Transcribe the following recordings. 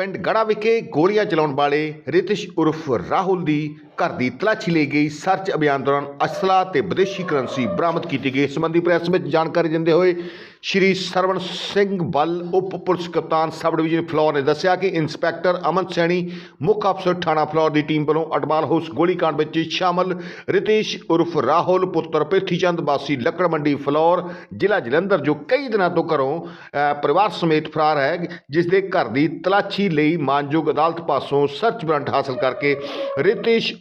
ਪਿੰਡ ਗੜਾ ਵਿਖੇ ਗੋਲੀਆਂ ਚਲਾਉਣ ਵਾਲੇ ਰਿਤਿਸ਼ ਉਰਫ ਰਾਹੁਲ ਦੀ ਘਰ ਦੀ ਤਲਾਸ਼ੀ ਲਈ ਗਈ। ਸਰਚ ਅਭਿਆਨ ਦੌਰਾਨ ਅਸਲਾ ਤੇ ਵਿਦੇਸ਼ੀ ਕਰੰਸੀ ਬਰਾਮਦ ਕੀਤੀ ਗਈ। ਇਸ ਸੰਬੰਧੀ ਪ੍ਰੈਸ ਵਿੱਚ ਜਾਣਕਾਰੀ ਦਿੰਦੇ ਹੋਏ ਸ਼੍ਰੀ ਸਰਵਣ ਸਿੰਘ ਬੱਲ ਉਪ ਪੁਲਿਸ ਕਪਤਾਨ ਸਬ ਡਿਵੀਜ਼ਨ ਫਲੋਰ ਨੇ ਦੱਸਿਆ ਕਿ ਇੰਸਪੈਕਟਰ ਅਮਨ ਸੈਣੀ, ਮੁੱਖ ਅਫਸਰ ਥਾਣਾ ਫਲੋਰ ਦੀ ਟੀਮ ਵੱਲੋਂ ਅਟਮਾਲ ਹਾਊਸ ਗੋਲੀकांड ਵਿੱਚ ਸ਼ਾਮਲ ਰਿਤੇਸ਼ ਉਰਫ ਰਾਹੁਲ, ਪੁੱਤਰ ਪ੍ਰਿਥੀ ਚੰਦ ਵਾਸੀ ਲੱਕੜ ਮੰਡੀ ਫਲੋਰ, ਜ਼ਿਲ੍ਹਾ ਜਲੰਧਰ, ਜੋ ਕਈ ਦਿਨਾਂ ਤੋਂ ਘਰੋਂ ਪਰਿਵਾਰ ਸਮੇਤ ਫਰਾਰ ਹੈ, ਜਿਸ ਦੇ ਘਰ ਦੀ ਤਲਾਸ਼ੀ ਲਈ ਮਾਨਯੋਗ ਅਦਾਲਤ ਪਾਸੋਂ ਸਰਚ ਵਾਰੰਟ ਹਾਸਲ ਕਰਕੇ ਰਿਤੇਸ਼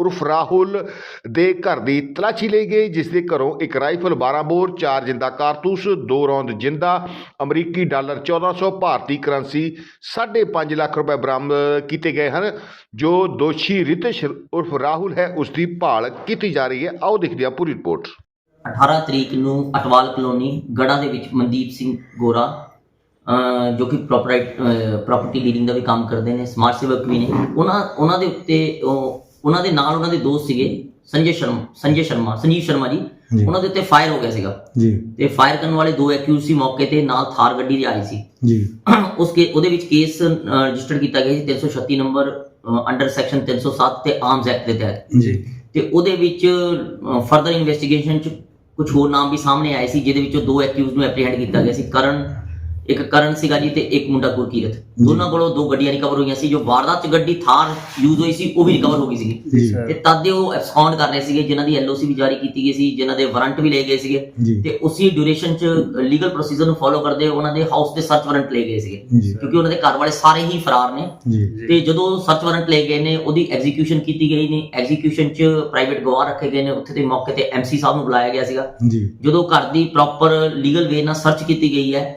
ਉਰਫ ਰਾਹੁਲ ਦੇ ਘਰ ਦੀ ਤਲਾਸ਼ੀ ਲਈ ਗਈ ਜਿਸ ਦੇ ਘਰੋਂ ਇੱਕ ਰਾਈਫਲ 12 ਬੋਰ, ਚਾਰ ਜਿੰਦਾ ਕਾਰਤੂਸ, ਦੋ ਰੌਂਦ ਜਿੰਦਾ, ਅਮਰੀਕੀ ਡਾਲਰ 1400 ਭਾਰਤੀ ਕਰੰਸੀ 5.5 ਲੱਖ ਰੁਪਏ ਬਰਾਮਦ ਕੀਤੇ ਗਏ ਹਨ। ਜੋ ਦੋਸ਼ੀ ਰਿਤੇਸ਼ ਉਰਫ ਰਾਹੁਲ ਹੈ, ਉਸ ਦੀ ਭਾਲ ਕੀਤੀ ਜਾ ਰਹੀ ਹੈ। ਆਓ ਦੇਖਦੇ ਹਾਂ ਪੂਰੀ ਰਿਪੋਰਟ। 18 ਤਰੀਕ ਨੂੰ ਅਟਵਾਲ ਕਲੋਨੀ ਗੜਾ ਦੇ ਵਿੱਚ ਮਨਦੀਪ ਸਿੰਘ ਗੋਰਾ ਜੋ ਕਿ ਪ੍ਰੋਪਰਟੀ ਡੀਲਿੰਗ ਦਾ ਵੀ ਕੰਮ ਕਰਦੇ ਨੇ, ਸਮਾਜ ਸੇਵਕ ਵੀ ਨੇ, ਉਹਨਾਂ ਉਹਨਾਂ ਦੇ ਉੱਤੇ ਉਹਨਾਂ ਦੇ ਨਾਲ ਉਹਨਾਂ ਦੇ ਦੋਸਤ ਸੀਗੇ ਸੰਜੇ ਸ਼ਰਮਾ ਸੰਜੇ ਸ਼ਰਮਾ ਸੰਜੀਵ ਸ਼ਰਮਾ ਜੀ। ਉਹਨਾਂ ਦੇ ਉੱਤੇ ਫਾਇਰ ਹੋ ਗਿਆ ਸੀਗਾ। ਜੀ। ਤੇ ਫਾਇਰ ਕਰਨ ਵਾਲੇ ਦੋ ਐਕਿਊਜ਼ ਸੀ ਮੌਕੇ ਤੇ ਨਾਲ ਥਾਰ ਗੱਡੀ ਦੀ ਆਈ ਸੀ। ਜੀ। ਉਸ ਕੇ ਉਹਦੇ ਵਿੱਚ ਕੇਸ ਰਜਿਸਟਰ ਕੀਤਾ ਗਿਆ ਸੀ 336 ਨੰਬਰ ਅੰਡਰ ਸੈਕਸ਼ਨ 307 ਤੇ ਆਰਮਸ ਐਕਟ ਦੇ ਤਹਿਤ। ਜੀ। ਤੇ ਉਹਦੇ ਵਿੱਚ ਫਰਦਰ ਇਨਵੈਸਟੀਗੇਸ਼ਨ ਚ ਕੁਝ ਹੋਰ ਨਾਮ ਵੀ ਸਾਹਮਣੇ ਆਏ ਸੀ ਜਿਹਦੇ ਵਿੱਚੋਂ ਦੋ ਐਕਿਊਜ਼ ਨੂੰ ਐਪਰੀਹੈਂਡ ਕੀਤਾ ਗਿਆ ਸੀ। ਕਰਨ ਇੱਕ ਕਰਨ ਸੀਗਾ ਜੀ ਤੇ ਇੱਕ ਮੁੰਡਾ ਗੁਰਕੀਰਤ। ਦੋਨਾਂ ਕੋਲੋਂ ਦੋ ਗੱਡੀਆਂ ਰਿਕਵਰ ਹੋਈਆਂ ਸੀ ਜੋ ਵਾਰਦਾਤ ਚ ਗੱਡੀ ਥਾਰ ਯੂਜ਼ ਹੋਈ ਸੀ ਉਹ ਵੀ ਰਿਕਵਰ ਹੋ ਗਈ ਜੀ। ਤੇ ਤਦ ਦੇ ਉਹ ਐਬਸਕੌਂਡ ਕਰ ਰਹੇ ਸੀਗੇ ਜਿਨ੍ਹਾਂ ਦੀ ਐਲਓਸੀ ਵੀ ਜਾਰੀ ਕੀਤੀ ਗਈ ਸੀ ਜਿਨ੍ਹਾਂ ਦੇ ਵਾਰੰਟ ਵੀ ਲਏ ਗਏ ਸੀਗੇ। ਤੇ ਉਸੇ ਡਿਊਰੇਸ਼ਨ ਚ ਲੀਗਲ ਪ੍ਰੋਸੀਜਰ ਨੂੰ ਫੋਲੋ ਕਰਦੇ ਉਹਨਾਂ ਦੇ ਹਾਊਸ ਦੇ ਸਰਚ ਵਾਰੰਟ ਲਏ ਗਏ ਸੀਗੇ। ਕਿਉਂਕਿ ਉਹਨਾਂ ਦੇ ਘਰ ਵਾਲੇ ਸਾਰੇ ਹੀ ਫਰਾਰ ਨੇ। ਤੇ ਜਦੋਂ ਸਰਚ ਵਾਰੰਟ ਲਏ ਗਏ ਨੇ ਉਹਦੀ ਐਗਜ਼ੀਕਿਊਸ਼ਨ ਕੀਤੀ ਗਈ ਨੇ। ਐਗਜ਼ੀਕਿਊਸ਼ਨ 'ਚ ਪ੍ਰਾਈਵੇਟ ਗਵਾਹ ਰੱਖੇ ਗਏ ਨੇ। ਉੱਥੇ ਦੇ ਮੌਕੇ ਤੇ ਐਮਸੀ ਸਾਹਿਬ ਨੂੰ ਬੁਲਾਇਆ ਗਿਆ ਸੀਗਾ। ਜਦੋਂ ਘਰ ਦੀ ਪ੍ਰੋਪਰ ਲੀਗਲ ਵੇ ਨਾਲ ਸਰਚ ਕੀਤੀ ਗਈ ਹੈ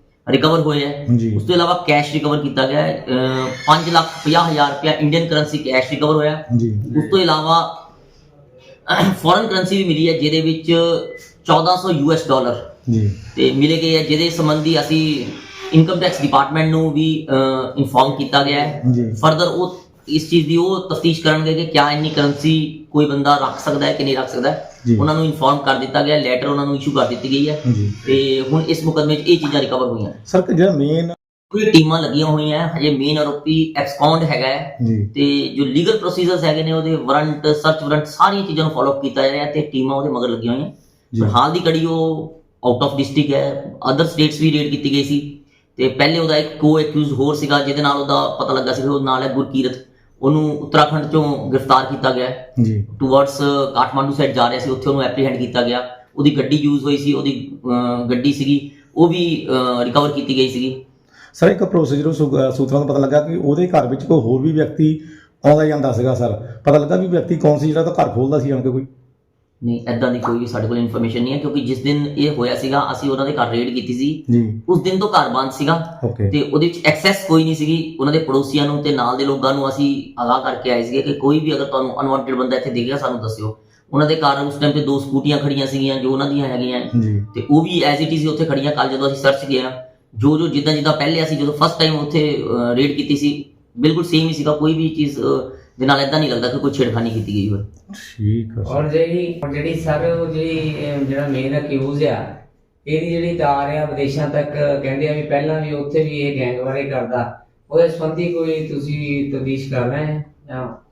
ਰਿਕਵਰ ਹੋਏ ਹੈ। ਜੀ ਉਸ ਤੋਂ ਇਲਾਵਾ ਕੈਸ਼ ਰਿਕਵਰ ਕੀਤਾ ਗਿਆ ਹੈ। 5 ਲੱਖ 50 ਹਜ਼ਾਰ ਰੁਪਇਆ ਇੰਡੀਅਨ ਕਰੰਸੀ ਕੈਸ਼ ਰਿਕਵਰ ਹੋਇਆ ਹੈ। ਜੀ ਉਸ ਤੋਂ ਇਲਾਵਾ ਫੋਰਨ ਕਰੰਸੀ ਵੀ ਮਿਲੀ ਹੈ ਜਿਹਦੇ ਵਿੱਚ 1400 ਯੂਐਸ ਡਾਲਰ ਜੀ। ਤੇ ਮਿਲੇ ਗਏ ਹੈ ਜਿਹਦੇ ਸੰਬੰਧੀ ਅਸੀਂ ਇਨਕਮ ਟੈਕਸ ਡਿਪਾਰਟਮੈਂਟ ਨੂੰ ਵੀ ਇਨਫੋਰਮ ਕੀਤਾ ਗਿਆ ਹੈ। ਫਰਦਰ ਉਹ ਇਸ ਚੀਜ਼ ਦੀ ਉਹ ਤਫਤੀਸ਼ ਕਰਨਗੇ ਕਿ ਕਿਆ ਇੰਨੀ ਕਰੰਸੀ ਕੋਈ ਬੰਦਾ ਰੱਖ ਸਕਦਾ ਹੈ ਕਿ ਨਹੀਂ ਰੱਖ ਸਕਦਾ ਹੈ। ਉਹਨਾਂ ਨੂੰ ਇਨਫੋਰਮ ਕਰ ਦਿੱਤਾ ਗਿਆ ਲੈਟਰ ਉਹਨਾਂ ਨੂੰ ਇਸ਼ੂ ਕਰ ਦਿੱਤੀ ਗਈ ਹੈ। ਜੀ। ਤੇ ਹੁਣ ਇਸ ਮੁਕਦਮੇ 'ਚ ਇਹ ਚੀਜ਼ਾਂ ਰਿਕਵਰ ਹੋਈਆਂ। ਸਰ ਜਿਹੜਾ ਮੇਨ ਕੋਈ ਟੀਮਾਂ ਲੱਗੀਆਂ ਹੋਈਆਂ ਹਜੇ ਮੇਨ ਆਰੋਪੀ ਐਕਸਕਾਉਂਡ ਹੈਗਾ ਹੈ। ਜੀ। ਤੇ ਜੋ ਲੀਗਲ ਪ੍ਰੋਸੀਜਰਸ ਹੈਗੇ ਨੇ ਉਹਦੇ ਵਾਰੰਟ ਸਰਚ ਵਾਰੰਟ ਸਾਰੀਆਂ ਚੀਜ਼ਾਂ ਨੂੰ ਫਾਲੋ ਕੀਤਾ ਜਾ ਰਿਹਾ ਤੇ ਟੀਮਾਂ ਉਹਦੇ ਮਗਰ ਲੱਗੀਆਂ ਹੋਈਆਂ। ਜੀ। ਪਰ ਹਾਲ ਦੀ ਕੜੀ ਉਹ ਆਊਟ ਆਫ ਡਿਸਟ੍ਰਿਕਟ ਹੈ। ਅਦਰ ਸਟੇਟਸ ਵੀ ਰੇਡ ਕੀਤੀ ਗਈ ਸੀ। ਤੇ ਪਹਿਲੇ ਉਹਦਾ ਇੱਕ ਕੋ ਐਕਿਊਜ਼ ਹੋਰ ਸੀਗਾ ਜਿਹਦੇ ਨਾਲ ਉਹਦਾ ਪਤਾ ਲੱਗਾ ਸੀ ਕਿ ਉਹ ਨਾਲ ਹੈ ਗੁਰਕੀਰਤ। ਉਹਨੂੰ ਉੱਤਰਾਖੰਡ ਚੋਂ ਗ੍ਰਿਫਤਾਰ ਕੀਤਾ ਗਿਆ ਜੀ। ਟੁਵਰਡਸ ਕਾਠਮਾਂਡੂ ਸਾਈਡ ਜਾ ਰਿਹਾ ਸੀ ਉੱਥੇ ਉਹਨੂੰ ਐਪਰੀਹੈਂਡ ਕੀਤਾ ਗਿਆ। ਉਹਦੀ ਗੱਡੀ ਯੂਜ਼ ਹੋਈ ਸੀ ਉਹਦੀ ਗੱਡੀ ਸੀਗੀ ਉਹ ਵੀ ਰਿਕਵਰ ਕੀਤੀ ਗਈ ਸੀਗੀ। ਸਰ ਇੱਕ ਪ੍ਰੋਸੀਜਰ ਸੂਤਰਾਂ ਤੋਂ ਪਤਾ ਲੱਗਾ ਕਿ ਉਹਦੇ ਘਰ ਵਿੱਚ ਕੋਈ ਹੋਰ ਵੀ ਵਿਅਕਤੀ ਆਉਂਦਾ ਜਾਂਦਾ ਸੀਗਾ ਸਰ। ਪਤਾ ਲੱਗਾ ਵੀ ਵਿਅਕਤੀ ਕੌਣ ਸੀ ਜਿਹੜਾ ਤਾਂ ਘਰ ਖੋਲਦਾ ਸੀ ਆਣ ਕੇ ਕੋਈ? ਨਹੀਂ ਐਦਾਂ ਦੀ ਕੋਈ ਵੀ ਸਾਡੇ ਕੋਲ ਇਨਫੋਰਮੇਸ਼ਨ ਨਹੀਂ ਹੈ ਕਿਉਂਕਿ ਜਿਸ ਦਿਨ ਇਹ ਹੋਇਆ ਸੀਗਾ ਅਸੀਂ ਉਹਨਾਂ ਦੇ ਘਰ ਰੇਡ ਕੀਤੀ ਸੀ। ਉਸ ਦਿਨ ਤੋਂ ਘਰ ਬੰਦ ਸੀਗਾ। ਤੇ ਉਹਦੇ ਵਿੱਚ ਐਕਸੈਸ ਕੋਈ ਨਹੀਂ ਸੀਗੀ। ਉਹਨਾਂ ਦੇ ਪੜੋਸੀਆਂ ਨੂੰ ਤੇ ਨਾਲ ਦੇ ਲੋਕਾਂ ਨੂੰ ਅਸੀਂ ਆਗਾਹ ਕਰਕੇ ਆਏ ਸੀਗੇ ਕਿ ਕੋਈ ਵੀ ਅਗਰ ਤੁਹਾਨੂੰ ਅਨਵਾਂਟਡ ਬੰਦਾ ਇੱਥੇ ਦਿਖੇਗਾ ਸਾਨੂੰ ਦੱਸਿਓ। ਉਹਨਾਂ ਦੇ ਘਰ ਉਸ ਟਾਈਮ ਤੇ ਦੋ ਸਕੂਟੀਆਂ ਖੜੀਆਂ ਸੀਗੀਆਂ ਜੋ ਉਹਨਾਂ ਦੀਆਂ ਹੈਗੀਆਂ। ਤੇ ਉਹ ਵੀ ਐਜ਼ ਇਟ ਇਜ਼ ਉੱਥੇ ਖੜੀਆਂ ਕੱਲ ਜਦੋਂ ਅਸੀਂ ਸਰਚ ਕੀਤਾ ਜੋ ਜੋ ਜਿੱਦਾਂ ਜਿੱਦਾਂ ਪਹਿਲੇ ਅਸੀਂ ਜਦੋਂ ਫਸਟ ਟਾਈਮ ਉੱਥੇ ਰੇਡ ਕੀਤੀ ਸੀ ਬਿਲਕੁਲ ਸੇਮ ਹੀ ਸੀਗਾ ਕੋਈ ਵੀ ਚੀਜ਼ ਦੇ ਨਾਲ ਇਦਾਂ ਨਹੀਂ ਲੱਗਦਾ ਕਿ ਕੋਈ ਛੇੜਖਾਨੀ ਕੀਤੀ ਗਈ ਹੋਵੇ। ਠੀਕ ਹੈ ਔਰ ਜਿਹੜੀ ਹੁਣ ਜਿਹੜੀ ਸਰ ਉਹ ਜਿਹੜੀ ਅਹ ਜਿਹੜਾ ਮੇਨ ਅਕਿਊਜ਼ ਆ ਇਹਦੀ ਜਿਹੜੀ ਤਾਰ ਆ ਵਿਦੇਸ਼ਾਂ ਤੱਕ ਕਹਿੰਦੇ ਆ ਵੀ ਪਹਿਲਾਂ ਵੀ ਉੱਥੇ ਵੀ ਇਹ ਗੈਂਗ ਕਰਦਾ। ਉਹਦੇ ਸੰਬੰਧੀ ਕੋਈ ਤੁਸੀਂ ਤਬਦੀਸ਼ ਕਰ ਰਹੇ ਹੈ?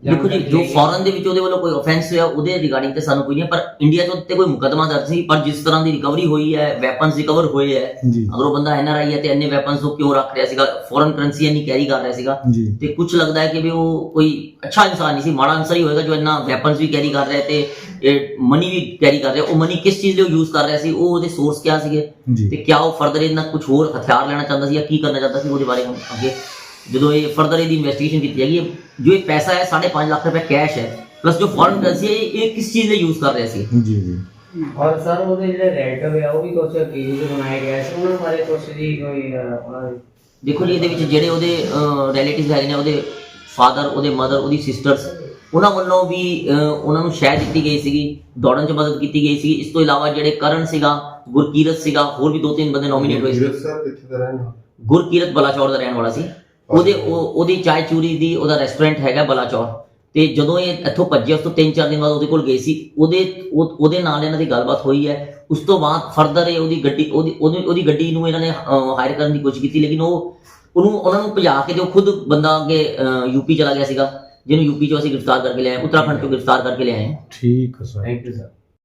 ਦੇਖੋ ਜੀ ਜੋ ਫੋਰਨ ਦੇ ਵਿੱਚ ਉਹਦੇ ਵੱਲੋਂ ਕੋਈ ਆਫੈਂਸ ਹੋਇਆ ਉਹਦੇ ਰਿਗਾਰਡਿੰਗ ਤੇ ਸਾਨੂੰ ਕੋਈ ਨਹੀਂ ਪਰ ਇੰਡੀਆ 'ਚ ਉੱਤੇ ਕੋਈ ਮੁਕਦਮਾ ਦਰਜ ਸੀ ਪਰ ਜਿਸ ਤਰ੍ਹਾਂ ਦੀ ਰਿਕਵਰੀ ਹੋਈ ਹੈ ਵੈਪਨਸ ਰਿਕਵਰ ਹੋਏ ਹੈ ਅਗਰ ਉਹ ਬੰਦਾ ਐਨਆਰਆਈ ਹੈ ਤੇ ਇੰਨੇ ਵੈਪਨਸ ਉਹ ਕਿਉਂ ਰੱਖ ਰਿਹਾ ਸੀਗਾ ਫੋਰਨ ਕਰੰਸੀ ਇੰਨੀ ਕੈਰੀ ਕਰ ਰਿਹਾ ਸੀਗਾ ਤੇ ਕੁਝ ਲੱਗਦਾ ਹੈ ਕਿ ਵੀ ਉਹ ਕੋਈ ਅੱਛਾ ਇਨਸਾਨ ਨਹੀਂ ਸੀ ਮਾੜਾ ਇਨਸਾਨ ਹੀ ਹੋਏਗਾ ਜੋ ਇੰਨਾ ਵੈਪਨਸ ਵੀ ਕੈਰੀ ਕਰ ਰਿਹਾ ਤੇ ਇਹ ਮਨੀ ਵੀ ਕੈਰੀ ਕਰ ਰਿਹਾ ਉਹ ਮਨੀ ਕਿਸ ਚੀਜ਼ ਲਈ ਯੂਜ਼ ਕਰ ਰਿਹਾ ਸੀ ਉਹ ਉਹਦੇ ਸੋਰਸ ਕਿਆ ਸੀਗੇ? ਤੇ ਕਿਆ ਉਹ ਫਰਦਰ ਇਹਨਾਂ ਕੁਝ ਹੋਰ ਹਥਿਆਰ ਲੈਣਾ ਚਾਹੁੰਦਾ ਸੀ ਜਾਂ ਕੀ ਕਰਨਾ ਚਾਹੁੰਦਾ ਸੀ ਉਹਦੇ ਬਾਰੇ ਹੁਣ ਅੱਗੇ ਜਦੋਂ ਇਹ ਫਰਦਰ ਇਹਦੀ ਇਨਵੈਸਟੀਗੇਸ਼ਨ ਕੀਤੀ ਜਾਏਗੀ ਜੋ ਇਹ ਪੈਸਾ ਹੈ 5.5 ਲੱਖ ਰੁਪਏ ਕੈਸ਼ ਹੈ ਪਲੱਸ ਜੋ ਫੋਰਨ ਕਰੰਸੀ ਹੈ ਇਹ ਇਹ ਕਿਸ ਚੀਜ਼ ਲਈ ਯੂਜ਼ ਕਰ ਰਿਹਾ ਸੀ? ਜੀ ਜੀ। ਔਰ ਸਰ ਉਹਦੇ ਜਿਹੜੇ ਰੈਲੇਟਿਵ ਆ ਉਹ ਵੀ ਕੁਝ ਅਕਿਊਜ਼ ਬਣਾਏ ਗਏ ਸੀ ਉਹਨਾਂ ਬਾਰੇ ਕੁਝ ਜੀ ਕੋਈ ਉਹਨਾਂ ਦੇ ਦੇਖੋ ਜੀ ਇਹਦੇ ਵਿੱਚ ਜਿਹੜੇ ਉਹਦੇ ਰਿਲੇਟਿਵਸ ਹੈਗੇ ਨੇ ਉਹਦੇ ਫਾਦਰ ਉਹਦੇ ਮਦਰ ਉਹਦੀ ਸਿਸਟਰਸ ਉਹਨਾਂ ਵੱਲੋਂ ਵੀ ਉਹਨਾਂ ਨੂੰ ਸ਼ਹਿ ਦਿੱਤੀ ਗਈ ਸੀਗੀ ਦੌੜਨ 'ਚ ਮਦਦ ਕੀਤੀ ਗਈ ਸੀ ਇਸ ਤੋਂ ਇਲਾਵਾ ਜਿਹੜੇ ਕਰਨ ਸੀਗਾ ਗੁਰਕੀਰਤ ਸੀਗਾ ਹੋਰ ਵੀ ਦੋ ਤਿੰਨ ਬੰਦੇ ਨੋਮੀਨੇਟ ਹੋਏ ਸੀ? ਗੁਰਕੀਰਤ ਬਲਾਚੌਰ ਦਾ ਰਹਿਣ ਵਾਲਾ ਸੀ। ਉਹਦੇ ਉਹ- ਉਹਦੀ ਚਾय ਚੂਰੀ ਦੀ ਉਹਦਾ ਰੈਸਟੋਰੈਂਟ ਹੈਗਾ ਬਲਾਚੌਰ ਤੇ ਜਦੋਂ ਇਹ ਇੱਥੋਂ ਭੱਜਿਆ ਉਸ ਤੋਂ 3-4 ਦਿਨ ਬਾਅਦ ਉਹਦੇ ਕੋਲ ਗਏ ਸੀ। ਉਹਦੇ ਉਹ- ਉਹਦੇ ਨਾਲ ਇਹਨਾਂ ਦੀ ਗੱਲਬਾਤ ਹੋਈ ਹੈ। ਉਸ ਤੋਂ ਬਾਅਦ ਫਰਦਰ ਇਹ ਉਹਦੀ ਗੱਡੀ ਉਹਦੀ ਉਹਦੀ ਉਹਦੀ ਗੱਡੀ ਨੂੰ ਇਹਨਾਂ ਨੇ ਹਾਇਰ ਕਰਨ ਦੀ ਕੋਸ਼ਿਸ਼ ਕੀਤੀ ਲੇਕਿਨ ਉਹ ਉਹਨੂੰ ਉਹਨਾਂ ਨੂੰ ਭਜਾ ਕੇ ਤੇ ਉਹ ਖੁਦ ਬੰਦਾ ਅੱਗੇ ਯੂਪੀ ਚਲਾ ਗਿਆ ਸੀਗਾ। ਜਿਹਨੂੰ ਯੂਪੀ ਚੋਂ ਅਸੀਂ ਗ੍ਰਿਫਤਾਰ ਕਰਕੇ ਲਿਆਏ ਉੱਤਰਾਖੰਡ ਤੋਂ ਗ੍ਰਿਫਤਾਰ ਕਰਕੇ ਲਿਆਏ। ਠੀਕ ਹੈ ਸਰ। Thank you sir